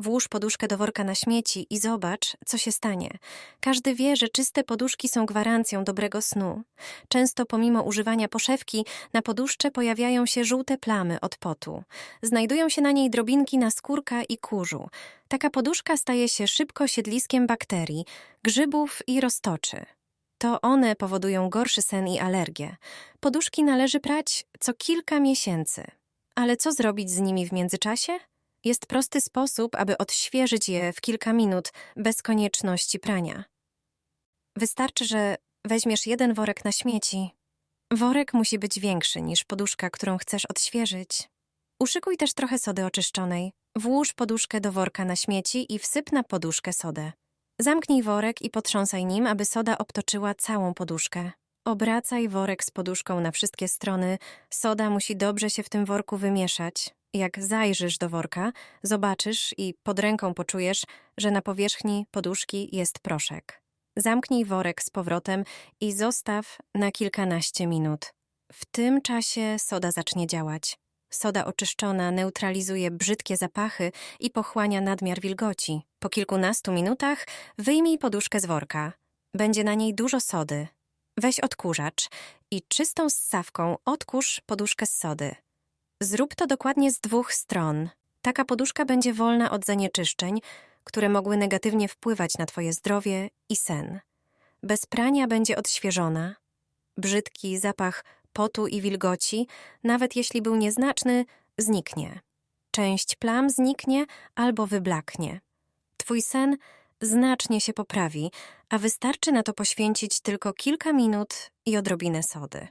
Włóż poduszkę do worka na śmieci i zobacz, co się stanie. Każdy wie, że czyste poduszki są gwarancją dobrego snu. Często pomimo używania poszewki na poduszce pojawiają się żółte plamy od potu. Znajdują się na niej drobinki naskórka i kurzu. Taka poduszka staje się szybko siedliskiem bakterii, grzybów i roztoczy. To one powodują gorszy sen i alergie. Poduszki należy prać co kilka miesięcy. Ale co zrobić z nimi w międzyczasie? Jest prosty sposób, aby odświeżyć je w kilka minut bez konieczności prania. Wystarczy, że weźmiesz jeden worek na śmieci. Worek musi być większy niż poduszka, którą chcesz odświeżyć. Uszykuj też trochę sody oczyszczonej. Włóż poduszkę do worka na śmieci i wsyp na poduszkę sodę. Zamknij worek i potrząsaj nim, aby soda obtoczyła całą poduszkę. Obracaj worek z poduszką na wszystkie strony. Soda musi dobrze się w tym worku wymieszać. Jak zajrzysz do worka, zobaczysz i pod ręką poczujesz, że na powierzchni poduszki jest proszek. Zamknij worek z powrotem i zostaw na kilkanaście minut. W tym czasie soda zacznie działać. Soda oczyszczona neutralizuje brzydkie zapachy i pochłania nadmiar wilgoci. Po kilkunastu minutach wyjmij poduszkę z worka. Będzie na niej dużo sody. Weź odkurzacz i czystą ssawką odkurz poduszkę z sody. Zrób to dokładnie z dwóch stron. Taka poduszka będzie wolna od zanieczyszczeń, które mogły negatywnie wpływać na Twoje zdrowie i sen. Bez prania będzie odświeżona. Brzydki zapach potu i wilgoci, nawet jeśli był nieznaczny, zniknie. Część plam zniknie albo wyblaknie. Twój sen znacznie się poprawi, a wystarczy na to poświęcić tylko kilka minut i odrobinę sody.